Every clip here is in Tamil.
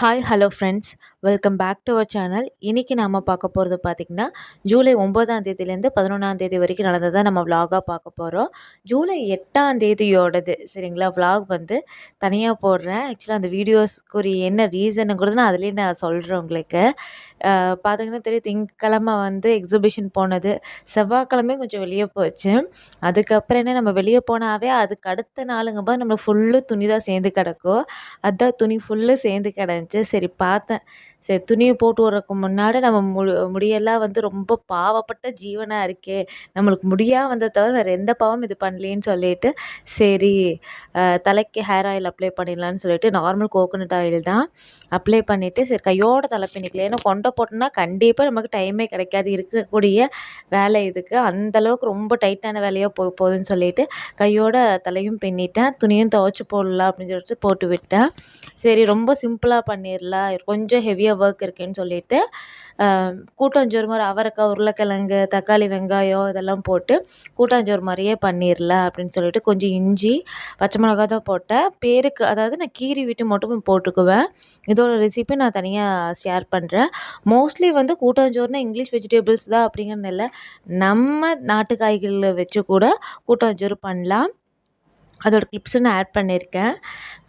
Hi hello friends welcome back to our channel இன்றைக்கி நாம் பார்க்க போகிறது பார்த்திங்கன்னா ஜூலை ஒம்பதாம் தேதியிலேருந்து பதினொன்றாம் தேதி வரைக்கும் நடந்ததை நம்ம விலாகாக பார்க்க போகிறோம் ஜூலை எட்டாம் தேதியோடது சரிங்களா? விலாக் வந்து தனியாக போடுறேன். ஆக்சுவலாக அந்த வீடியோஸ்க்குரிய என்ன ரீசனுங்கிறது நான் அதுலேயே நான் சொல்கிறேன் உங்களுக்கு. பார்த்திங்கன்னா தெரியும் திங்கக்கிழமை வந்து எக்ஸிபிஷன் போனது. செவ்வாய்க்கிழமையும் கொஞ்சம் வெளியே போச்சு. அதுக்கப்புறம் என்ன நம்ம வெளியே போனாவே அதுக்கு அடுத்த நாளுங்கும்போது நம்ம ஃபுல்லு துணி தான் சேர்ந்து கிடக்கும். அதுதான் துணி ஃபுல்லு சேர்ந்து கிடந்துச்சு. சரி பார்த்தேன். சரி துணியை போட்டு விட்றதுக்கு முன்னாடி நம்ம முடி முடியெல்லாம் வந்து ரொம்ப பாவப்பட்ட ஜீவனாக இருக்கே. நம்மளுக்கு முடியாக வந்த தவிர வேறு எந்த பாவமும் இது பண்ணலேன்னு சொல்லிட்டு சரி தலைக்கு ஹேர் ஆயில் அப்ளை பண்ணிடலான்னு சொல்லிட்டு நார்மல் கோகோனட் ஆயில் தான் அப்ளை பண்ணிவிட்டு சரி கையோட தலை பின்னிக்கல ஏன்னா கொண்டை போட்டோம்னா கண்டிப்பாக நமக்கு டைமே கிடைக்காது. இருக்கக்கூடிய வேலை இதுக்கு. அந்தளவுக்கு ரொம்ப டைட்டான வேலையாக போ போகுதுன்னு சொல்லிட்டு கையோட தலையும் பின்னிட்டேன். துணியும் துவைச்சி போடலாம் அப்படின்னு சொல்லிட்டு போட்டு விட்டேன். சரி ரொம்ப சிம்பிளாக பண்ணிடலாம் கொஞ்சம் ஹெவியாக ஒர்க் இருக்குதுன்னு சொல்லிட்டு கூட்டாஞ்சோறு மாதிரி அவரைக்காய் உருளைக்கிழங்கு தக்காளி வெங்காயம் இதெல்லாம் போட்டு கூட்டாஞ்சோறு மாதிரியே பண்ணிடலாம் அப்படின்னு சொல்லிட்டு கொஞ்சம் இஞ்சி பச்சை மிளகா தான் போட்டேன். பேருக்கு அதாவது நான் கீரி விட்டு மட்டும் போட்டுக்குவேன். இதோட ரெசிபி நான் தனியாக ஷேர் பண்ணுறேன் மோஸ்ட்லி வந்து கூட்டாஞ்சோறுனா இங்கிலீஷ் வெஜிடபிள்ஸ் தான் அப்படிங்கிறது இல்லை நம்ம நாட்டு காய்கறிகளை வச்சு கூட கூட்டாஞ்சோறு பண்ணலாம். அதோட கிளிப்ஸும் நான் ஆட் பண்ணியிருக்கேன்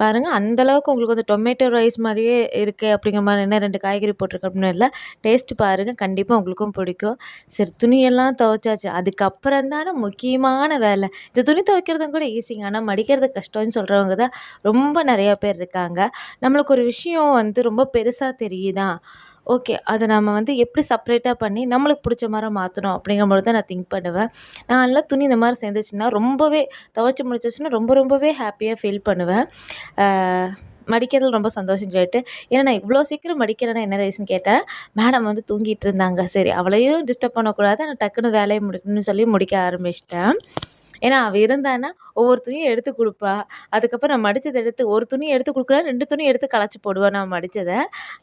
பாருங்கள் அந்தளவுக்கு உங்களுக்கு வந்து டொமேட்டோ ரைஸ் மாதிரியே இருக்குது அப்படிங்கிற மாதிரி என்ன ரெண்டு காய்கறி போட்டிருக்கேன் அப்படின்னு இல்லை. டேஸ்ட்டு பாருங்கள் கண்டிப்பாக உங்களுக்கும் பிடிக்கும். சரி துணியெல்லாம் துவைச்சாச்சு. அதுக்கப்புறம் தானே முக்கியமான வேலை. இந்த துணி துவைக்கிறதும் கூட ஈஸிங்க ஆனால் மடிக்கிறது கஷ்டம்னு சொல்கிறவங்க தான் ரொம்ப நிறையா பேர் இருக்காங்க. நம்மளுக்கு ஒரு விஷயம் வந்து ரொம்ப பெருசாக தெரியுதா? ஓகே அதை நம்ம வந்து எப்படி செப்ரேட்டாக பண்ணி நம்மளுக்கு பிடிச்ச மாதிரி மாற்றணும் அப்படிங்கும்போது தான் நான் திங்க் பண்ணுவேன். நான் நல்லா துணி இந்த மாதிரி சேர்ந்துச்சுன்னா ரொம்பவே துவைச்சி முடிச்சிச்சுன்னா ரொம்ப ரொம்பவே ஹாப்பியாக ஃபீல் பண்ணுவேன். மடிக்கிறதுல ரொம்ப சந்தோஷம் சொல்லிட்டு. ஏன்னா நான் இவ்வளோ சீக்கிரம் மடிக்கிறேன்னா என்ன ரீசன் கேட்டேன்? மேடம் வந்து தூங்கிட்டு இருந்தாங்க. சரி அவளையும் டிஸ்டர்ப் பண்ணக்கூடாது. நான் டக்குன்னு வேலையை முடிக்கணும்னு சொல்லி முடிக்க ஆரம்பிச்சிட்டேன். ஏன்னா அவள் இருந்தான்னா ஒவ்வொரு துணியும் எடுத்து கொடுப்பா. அதுக்கப்புறம் நான் மடித்ததை எடுத்து ஒரு துணியும் எடுத்து கொடுக்குறா ரெண்டு துணி எடுத்து களைச்சி போடுவேன் நான் மடித்ததை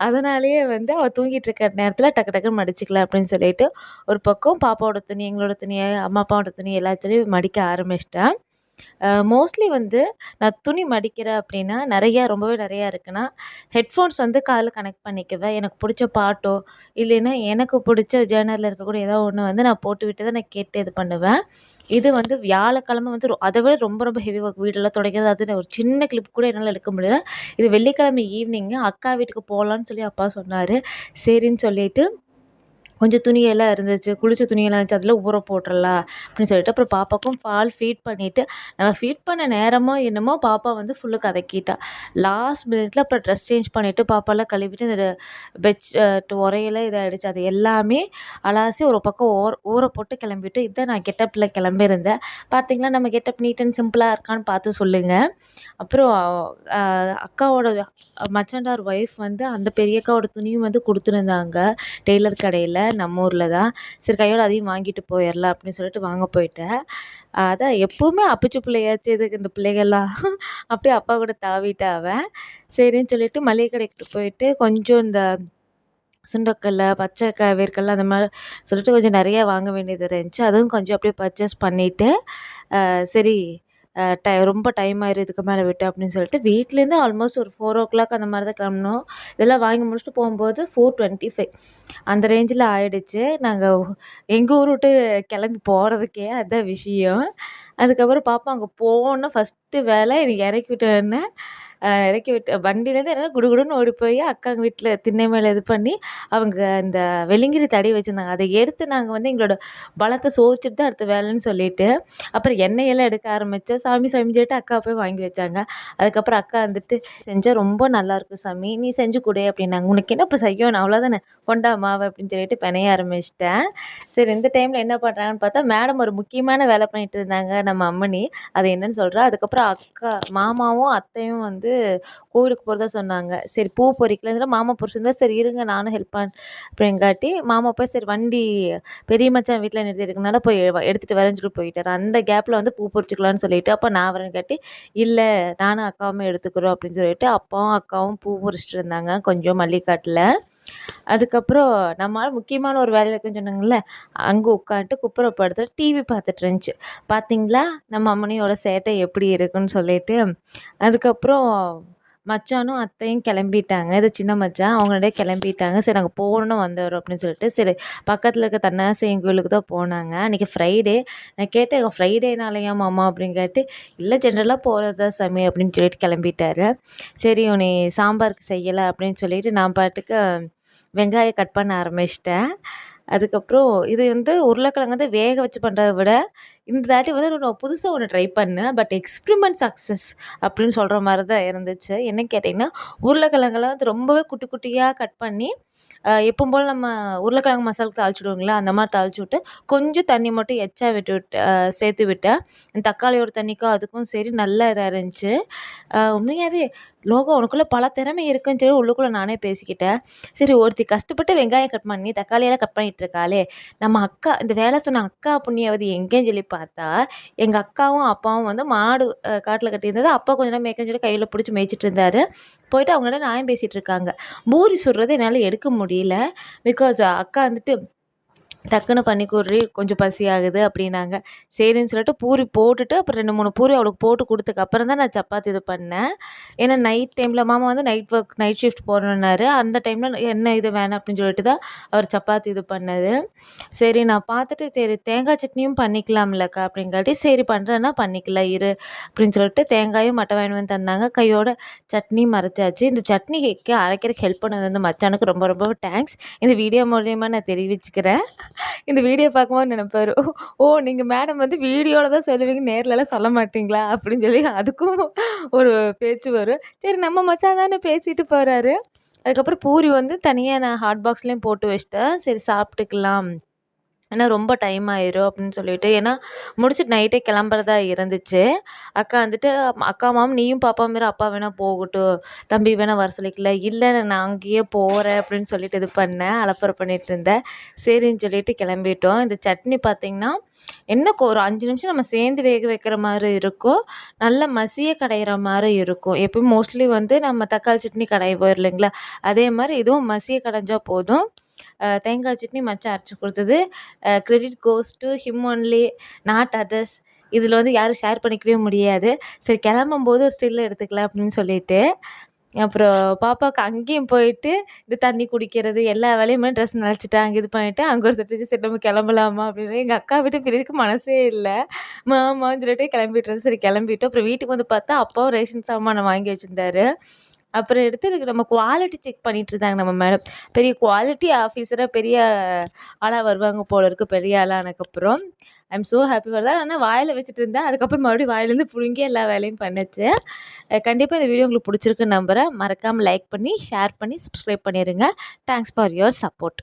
அதனாலேயே வந்து அவள் தூங்கிட்டு இருக்கிற நேரத்தில் டக்கு டக்குன்னு மடிச்சிக்கலாம் அப்படின்னு சொல்லிட்டு ஒரு பக்கம் பாப்பாவோட துணி எங்களோட துணியை அம்மா அப்பாவோட துணி எல்லாத்துலேயும் மடிக்க ஆரம்பிச்சிட்டேன் மோஸ்ட்லி வந்து நான் துணி மடிக்கிறேன் அப்படின்னா நிறையா ரொம்பவே நிறையா இருக்குன்னா ஹெட்ஃபோன்ஸ் வந்து காதில் கனெக்ட் பண்ணிக்குவேன். எனக்கு பிடிச்ச பாட்டோ இல்லைன்னா எனக்கு பிடிச்ச ஜேர்னலில் இருக்கக்கூடிய ஏதோ ஒன்று வந்து நான் போட்டு விட்டு தான் நான் கேட்டு இது பண்ணுவேன். இது வந்து வியாழக்கிழமை வந்து அதை விட ரொம்ப ரொம்ப ஹெவி ஒர்க் வீடெல்லாம் துடைக்கிறது அது ஒரு சின்ன கிளிப் கூட என்னால் எடுக்க முடியல. இது வெள்ளிக்கிழமை ஈவினிங்கு அக்கா வீட்டுக்கு போகலான்னு சொல்லி அப்பா சொன்னார். சரின்னு சொல்லிட்டு கொஞ்சம் துணியெல்லாம் இருந்துச்சு குளிச்ச துணியெல்லாம் இருந்துச்சு அதில் ஊற போட்டுடலாம் அப்படின்னு சொல்லிட்டு அப்புறம் பாப்பாவுக்கும் பால் ஃபீட் பண்ணிவிட்டு நம்ம ஃபீட் பண்ண நேரமோ என்னமோ பாப்பா வந்து ஃபுல்லு கதக்கிட்டா. லாஸ்ட் மினிட்ல அப்புறம் ட்ரெஸ் சேஞ்ச் பண்ணிவிட்டு பாப்பாலாம் கழுவிட்டு இந்த பெட் உரையில இதாகிடுச்சு அது எல்லாமே அலாசி ஒரு பக்கம் ஓர ஊற போட்டு கிளம்பிட்டு இதான் நான் கெட்டப்பில் கிளம்பியிருந்தேன். பார்த்தீங்களா நம்ம கெட்டப் நீட் அண்ட் சிம்பிளாக இருக்கான்னு பார்த்து சொல்லுங்கள் அப்புறம் அக்காவோட மச்சண்டார் ஒய்ஃப் வந்து அந்த பெரிய அக்காவோட துணியும் வந்து கொடுத்துருந்தாங்க டெய்லர் கடையில். நம்ம ஊரில் தான். சரி கையோட அதையும் வாங்கிட்டு போயிடலாம் அப்படின்னு சொல்லிட்டு வாங்க போயிட்டேன். அதான் எப்போவுமே அப்பிச்சு பிள்ளையாச்சு இதுக்கு இந்த பிள்ளைகள்லாம்? அப்படியே அப்பா கூட தாவிட்டு அவன். சரின்னு சொல்லிட்டு மளிகை கடைக்கிட்டு போயிட்டு கொஞ்சம் இந்த சுண்டக்கல்ல பச்சை க வேர்க்கல்ல அந்த மாதிரி சொல்லிட்டு கொஞ்சம் நிறையா வாங்க வேண்டியது இருந்துச்சு. அதுவும் கொஞ்சம் அப்படியே பர்ச்சேஸ் பண்ணிவிட்டு சரி டை ரொம்ப டைம் ஆயிரும் இதுக்கு மேலே விட்டு அப்படின்னு சொல்லிட்டு வீட்லேருந்து ஆல்மோஸ்ட் ஒரு ஃபோர் ஓ கிளாக் அந்த மாதிரி தான் கிளம்புனோம். இதெல்லாம் வாங்கி முடிச்சுட்டு போகும்போது ஃபோர் டுவெண்ட்டி ஃபைவ் அந்த ரேஞ்சில் ஆயிடுச்சு. நாங்கள் எங்கள் ஊர் விட்டு கிளம்பி போகிறதுக்கே அதுதான் விஷயம். அதுக்கப்புறம் பாப்பா அங்கே போனோம் ஃபஸ்ட்டு வேலை எனக்கு இறக்கி விட்டோன்னே. இறக்கி விட்டு வண்டியிலேருந்து என்னால் குடுகுடுன்னு ஓடி போய் அக்காங்க வீட்டில் திண்ணை மேலே இது பண்ணி அவங்க அந்த வெளிங்கிரி தடி வச்சுருந்தாங்க. அதை எடுத்து நாங்கள் வந்து எங்களோட பலத்தை சோதிச்சுட்டு தான் அடுத்த வேலைன்னு சொல்லிட்டு அப்புறம் எண்ணெயெல்லாம் எடுக்க ஆரம்பித்தேன் சாமி சாமி சொல்லிட்டு அக்கா போய் வாங்கி வச்சாங்க. அதுக்கப்புறம் அக்கா வந்துட்டு செஞ்சால் ரொம்ப நல்லாயிருக்கும் சாமி நீ செஞ்சு கொடு அப்படின்னாங்க. உனக்கு என்ன இப்போ செய்யணும்? அவ்வளோதானே கொண்டா மாவு அப்படின்னு சொல்லிட்டு பிணைய ஆரம்பிச்சிட்டேன். சரி இந்த டைமில் என்ன பண்ணுறாங்கன்னு பார்த்தா மேடம் ஒரு முக்கியமான வேலை பண்ணிட்டு இருந்தாங்க நம்ம அம்மனி அது என்னன்னு சொல்கிறா அதுக்கப்புறம் அக்கா மாமாவும் அத்தையும் வந்து வந்து கோவிலுக்கு போகிறதா சொன்னாங்க. சரி பூ பறிக்கலன்னு மாமா புரிச்சிருந்தா சரி இருங்க நானும் ஹெல்ப் பண்ண அப்படிங்காட்டி மாமா போய் சரி வண்டி பெரிய மச்சான் வீட்டில் நிறுத்திருக்கனால போய் எடுத்துகிட்டு வரேன்னு சொல்லிட்டு போயிட்டார். அந்த கேப்பில் வந்து பூ பறிச்சிக்கலான்னு சொல்லிட்டு அப்போ நான் வரேன்னு காட்டி இல்லை நானும் அக்காவும் எடுத்துக்கிறோம் அப்படின்னு சொல்லிட்டு அப்பாவும் அக்காவும் பூ பொறிச்சிட்டு இருந்தாங்க. கொஞ்சம் மல்லிகாட்டில். அதுக்கப்புறம் நம்மளால் முக்கியமான ஒரு வேலையில் இருக்குன்னு சொன்னாங்கல்ல அங்கே உட்காந்துட்டு குப்புறப்படுத்து டிவி பார்த்துட்டு இருந்துச்சு. பார்த்தீங்களா நம்ம அம்மனியோட சேட்டை எப்படி இருக்குன்னு சொல்லிட்டு. அதுக்கப்புறம் மச்சானும் அத்தையும் கிளம்பிட்டாங்க. இது சின்ன மச்சான் அவங்களே கிளம்பிட்டாங்க. சரி நாங்கள் போகணுன்னு வந்துடுறோம் அப்படின்னு சொல்லிட்டு. சரி பக்கத்தில் இருக்க தன்னாசியம் கோயிலுக்கு தான் போனாங்க. அன்றைக்கி ஃப்ரைடே நான் கேட்டேன் ஃப்ரைடேனாலையா மாமா? அப்படின்னு கேட்டு இல்லை ஜென்ரலாக போகிறது தான் சாமி அப்படின்னு சொல்லிட்டு கிளம்பிட்டாரு. சரி உன்னை சாம்பாருக்கு செய்யலை அப்படின்னு சொல்லிட்டு நான் பாட்டுக்கு வெங்காயம் கட் பண்ண ஆரம்பிச்சிட்டேன். அதுக்கப்புறம் இது வந்து உருளைக்கிழங்கு வந்து வேக வச்சு பண்ணுறத விட இந்த தாட்டி வந்து நான் புதுசாக ஒன்று ட்ரை பண்ணேன் பட் எக்ஸ்பிரிமெண்ட் சக்ஸஸ் அப்படின்னு சொல்கிற மாதிரி தான் இருந்துச்சு. என்ன கேட்டிங்கன்னா உருளைக்கிழங்கெல்லாம் வந்து ரொம்பவே குட்டி குட்டியாக கட் பண்ணி எப்பவும் போல் நம்ம உருளைக்கிழங்கு மசாலுக்கு தாளிச்சுடுவோங்களா அந்த மாதிரி தாளிச்சு விட்டு கொஞ்சம் தண்ணி மட்டும் எச்சா விட்டு விட்டு சேர்த்து விட்டேன். தக்காளியோட தண்ணிக்கும் அதுக்கும் சரி நல்லா இதாக இருந்துச்சு உண்மையாகவே லோகம் உனக்குள்ளே பல திறமை இருக்குன்னு சொல்லி உள்ளுக்குள்ளே நானே பேசிக்கிட்டேன். சரி ஒருத்தி கஷ்டப்பட்டு வெங்காயம் கட் பண்ணி தக்காளியெல்லாம் கட் பண்ணிகிட்டு இருக்காளே. நம்ம அக்கா இந்த வேலை சொன்ன அக்கா புண்ணியவதி எங்கேன்னு சொல்லி பார்த்தா எங்கள் அக்காவும் அப்பாவும் வந்து மாடு காட்டில் கட்டியிருந்தது அப்பா கொஞ்ச நேரம் மேய்க்கன்னு சொல்லி கையில் பிடிச்சி மேய்ச்சிட்டு இருந்தார். போயிட்டு அவங்கள்ட்ட நியாயம் பேசிகிட்டு இருக்காங்க. பூரி சுடுறது என்னால் எடுக்க முடியல. பிகாஸ் அக்கா வந்துட்டு டக்குன்னு பண்ணி கொடுறி கொஞ்சம் பசி ஆகுது அப்படின்னாங்க. சரின்னு சொல்லிட்டு பூரி போட்டுட்டு அப்புறம் ரெண்டு மூணு பூரி அவளுக்கு போட்டு கொடுத்துக்கு அப்புறம் தான் நான் சப்பாத்தி இது பண்ணேன். ஏன்னா நைட் டைமில் மாமா வந்து நைட் ஒர்க் நைட் ஷிஃப்ட் போகணுன்னாரு அந்த டைமில் என்ன இது வேணாம் அப்படின்னு சொல்லிட்டு தான் அவர் சப்பாத்தி இது பண்ணது சரி நான் பார்த்துட்டு சரி தேங்காய் சட்னியும் பண்ணிக்கலாம்லக்கா அப்படிங்காட்டி சரி பண்ணுறேன்னா பண்ணிக்கலாம் இரு அப்படின்னு சொல்லிட்டு தேங்காயும் மட்டை வாங்கி வந்து தந்தாங்க. கையோட சட்னி மறைச்சாச்சு. இந்த சட்னிக்கு அரைக்கிறதுக்கு ஹெல்ப் பண்ணது வந்து மச்சானுக்கு ரொம்ப ரொம்ப தேங்க்ஸ் இந்த வீடியோ மூலியமாக நான் தெரிவிச்சுக்கிறேன். இந்த வீடியோ பார்க்கும்போது நினைப்பாரு ஓ நீங்கள் மேடம் வந்து வீடியோவில் தான் சொல்லுவீங்க நேர்லலாம் சொல்ல மாட்டிங்களா? அப்படின்னு சொல்லி அதுக்கும் ஒரு பேச்சு வரும். சரி நம்ம மச்சான் தானே பேசிட்டு போகிறாரு அதுக்கப்புறம் பூரி வந்து தனியாக நான் ஹாட் பாக்ஸ்லேயும் போட்டு வச்சிட்டேன். சரி சாப்பிட்டுக்கலாம். ஏன்னா ரொம்ப டைம் ஆயிரும் அப்படின்னு சொல்லிட்டு. ஏன்னா முடிச்சுட்டு நைட்டே கிளம்புறதா இருந்துச்சு. அக்கா வந்துட்டு அக்கா மாம் நீயும் பாப்பா மாரி அப்பா வேணால் போகட்டும். தம்பி வேணால் வர சொல்லிக்கல. இல்லை நான் அங்கேயே போகிறேன் அப்படின்னு சொல்லிட்டு இது பண்ணேன். அலப்பறை பண்ணிட்டு இருந்தேன். சரின்னு சொல்லிட்டு கிளம்பிட்டோம். இந்த சட்னி பார்த்திங்கன்னா என்ன ஒரு அஞ்சு நிமிஷம் நம்ம சேர்ந்து வேக வைக்கிற மாதிரி இருக்கும். நல்ல மசிய கடையிற மாதிரி இருக்கும். எப்பயும் மோஸ்ட்லி வந்து நம்ம தக்காளி சட்னி கடைவோம் இல்லைங்களா? அதே மாதிரி இதுவும் மசிய கடைஞ்சால் போதும். தேங்காய் சட்னி மச்சான் அரைச்சி கொடுத்தது. Credit goes to him only not others இதில் வந்து யாரும் ஷேர் பண்ணிக்கவே முடியாது. சரி கிளம்பும்போது ஒரு ஸ்டில் எடுத்துக்கலாம் அப்படின்னு சொல்லிட்டு அப்புறம் பாப்பாவுக்கு அங்கேயும் போயிட்டு இது தண்ணி குடிக்கிறது எல்லா வேலையுமே ட்ரெஸ் நினச்சிட்டாங்க இது பண்ணிவிட்டு அங்கே ஒரு செட்டு சரி நம்ம கிளம்பலாமா அப்படின்னு எங்கள் அக்கா விட்டு பிரிவுக்கு மனசே இல்லை. மாமான்னு சொல்லிட்டு கிளம்பிட்டு சரி கிளம்பிட்டோம். அப்புறம் வீட்டுக்கு வந்து பார்த்தா அப்பாவும் ரேஷன் சாமானை வாங்கி வச்சுருந்தாரு. அப்புறம் எடுத்து நம்ம குவாலிட்டி செக் பண்ணிட்டு இருந்தாங்க நம்ம மேடம் பெரிய குவாலிட்டி ஆஃபீஸராக பெரிய ஆளாக வருவாங்க போல இருக்குது பெரிய ஆளானதுக்கப்புறம் I am so happy for தான் ஆனால் வாயில் வச்சுட்டு இருந்தேன். அதுக்கப்புறம் மறுபடியும் வாயிலேருந்து புழுங்கி எல்லா வேலையும் பண்ணுச்சு. கண்டிப்பாக இந்த வீடியோ உங்களுக்கு பிடிச்சிருக்குன்னு நம்புகிறேன் மறக்காமல் லைக் பண்ணி ஷேர் பண்ணி சப்ஸ்கிரைப் பண்ணிடுங்க தேங்க்ஸ் ஃபார் யுவர் சப்போர்ட்